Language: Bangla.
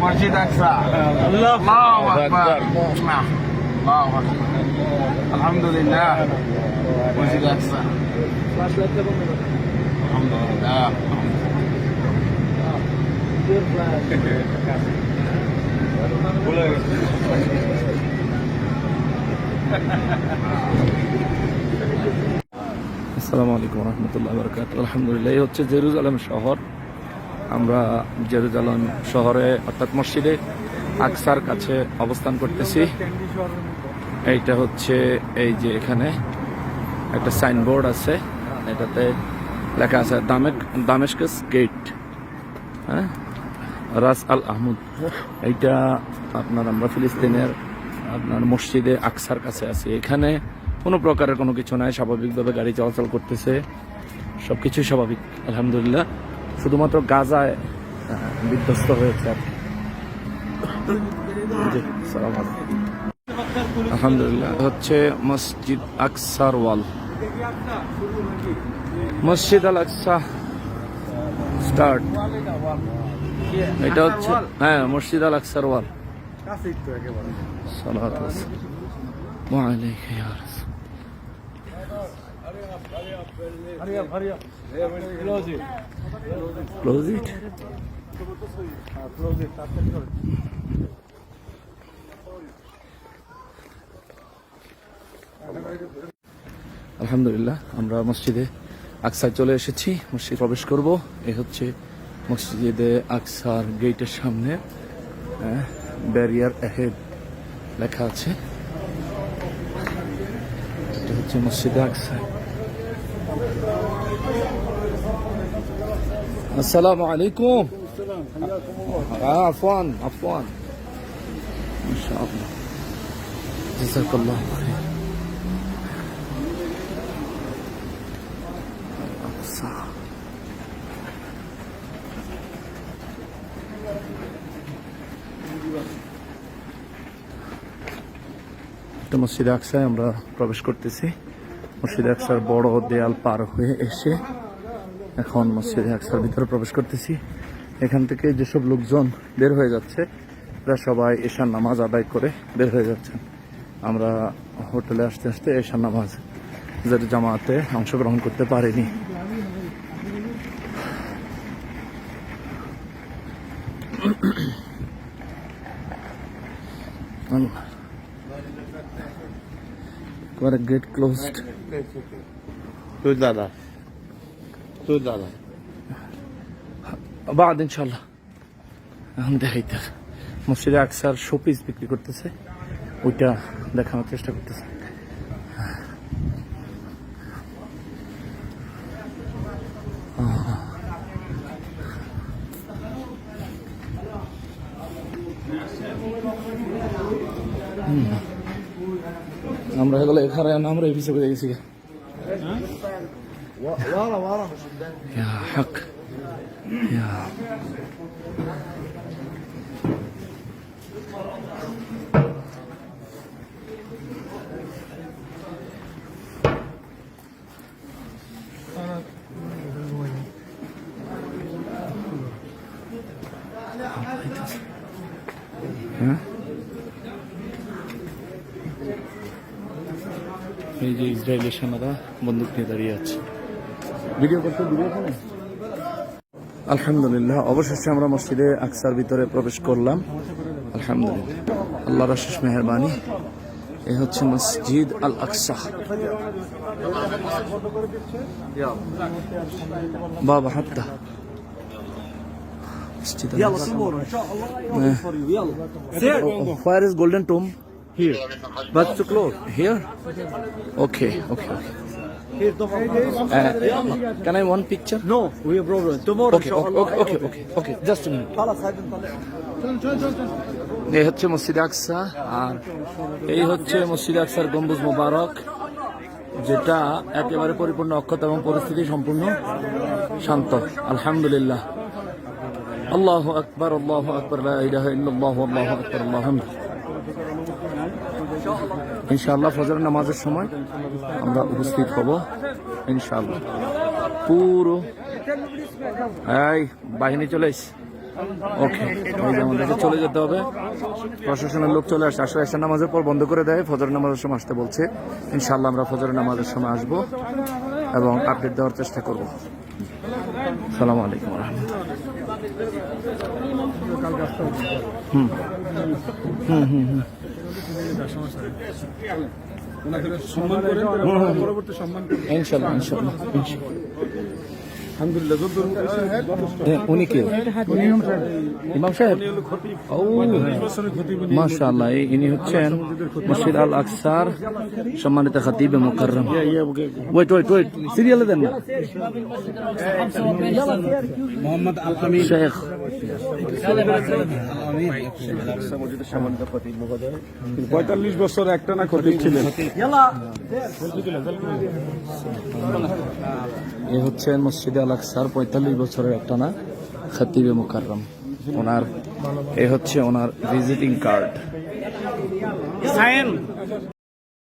মসজিদ আকসা আল্লাহু আকবার আল্লাহু আকবার আলহামদুলিল্লাহ মসজিদ আকসা আলহামদুলিল্লাহ আসসালামু আলাইকুম রহমতুল্লাহ বরকাত আলহামদুলিল্লাহ, এই হচ্ছে জেরুজালেম শহর। আমরা জেরুজালেম শহরে, অর্থাৎ মসজিদে আকসার কাছে অবস্থান করতেছি। এইটা হচ্ছে এই যে এখানে একটা সাইনবোর্ড আছে। এটাতে লেখা আছে দামেক, দামেস্কাস গেট হ্যাঁ? রাস আল আহমদ। এইটা আপনার আমরা ফিলিস্তিনের আপনার মসজিদে আকসার কাছে আছি। এখানে কোনো প্রকারের কোনো কিছু নাই, স্বাভাবিকভাবে গাড়ি চলাচল করতেছে। সব কিছুই স্বাভাবিক, আলহামদুলিল্লাহ। শুধুমাত্র গাজায় বিধ্বস্ত হয়েছে আর আলহামদুলিল্লাহ, হচ্ছে মসজিদ আকসার ওয়াল। মসজিদ আল আকসা স্টার্ট। এটা হচ্ছে হ্যাঁ মসজিদ আল আকসার ওয়াল। সালাত ওয়া আলাইহি ইয়া আলহামদুলিল্লাহ, আমরা মসজিদে আকসায় চলে এসেছি, মসজিদ প্রবেশ করব। এ হচ্ছে মসজিদে আকসার গেটের সামনে ব্যারিয়ার অ্যাহেড লেখা আছে। এটা হচ্ছে মসজিদে আকসায়। আকসা আসসালামু আলাইকুম آه عفوا عفوا ما شاء الله جزاك الله خير الأقصى একটা মসজিদে আকসায় আমরা প্রবেশ করতেছি মসজিদে আকসার বড় দেয়াল পার হয়ে এসে এখন মসজিদে আকসার ভিতরে প্রবেশ করতেছি। এখান থেকে যেসব লোকজন বের হয়ে যাচ্ছে এরা সবাই এশার নামাজ আদায় করে বের হয়ে যাচ্ছেন। আমরা হোটেলে আসতে আসতে এশার নামাজ যার জামাতে অংশগ্রহণ করতে পারিনি। একবারে গেট ক্লোজড তুই দাদা তুই দাদা বাদ ইনশাল্লাহ এখন দেখাইতে মসজিদে আকসার শোপিস বিক্রি করতেছে। ওইটা দেখানোর চেষ্টা করতেছে। হুম। نمرة يلا يخرج نمرة يبيسه كده يسيا ورا ورا يا حق. يا. এই যে ইসরায়েলের সেনারা বন্দুক নিয়ে দাঁড়িয়ে আছে। ভিডিও করতে ভিডিও ফোনে আলহামদুলিল্লাহ অবশেষে আমরা মসজিদে আকসার ভিতরে প্রবেশ করলাম। আলহামদুলিল্লাহ। আল্লাহর অশেষ মেহরবানি। এ হচ্ছে মসজিদ আল আকসা বাবা হাত্তা মসজিদ Where is golden tomb? Here. But to close. Here? Okay, okay, okay. Uh, can I one picture? No, we have problem. Tomorrow, Okay, okay, okay, okay, okay, okay. Just a minute. এই হচ্ছে মসজিদ আকসা আর এই হচ্ছে মসজিদ আকসার গম্বুজ মোবারক যেটা একেবারে পরিপূর্ণ অক্ষত এবং পরিস্থিতি সম্পূর্ণ শান্ত আলহামদুলিল্লাহ আল্লাহ আকবর আল্লাহ আকবর আল্লাহ আল্লাহ আকবর আল্লাহ ইনশাআল্লাহ ফজর নামাজের সময় আমরা উপস্থিত হব, ইনশাআল্লাহ। পুরো এই, বাহিনী চলে এসছে ওকে ওই আমাদেরকে চলে যেতে হবে। প্রশাসনের লোক চলে আসে আসলে এসে নামাজের পর বন্ধ করে দেয়। ফজর নামাজের সময় আসতে বলছে। ইনশাল্লাহ আমরা ফজর নামাজের সময় আসব এবং আপডেট দেওয়ার চেষ্টা করব। সালাম আলাইকুম রহমতুল্লাহ। হুম। হুম হুম হুম। সম্মান করেন পরবর্তী সম্মান ইনশাল্লাহ ইনশাল্লাহ ইনশাল্লাহ। উনি কে? ইমাম সাহেব? ও। মাশাআল্লাহ ইনি হচ্ছেন মসজিদ আল আকসার সম্মানিত খাতিব মুকাররম। ওয়েট ওয়েট ওয়েট সিরিয়ালে দেন না। মোহাম্মদ আল আমিন শেখ। পঁয়তাল্লিশ বছর একটা না খতিব ছিলেন। এ হচ্ছে মসজিদ আল পঁয়তাল্লিশ বছরের একটা না খাতিবে মুকাররম। ওনার এ হচ্ছে ওনার ভিজিটিং কার্ড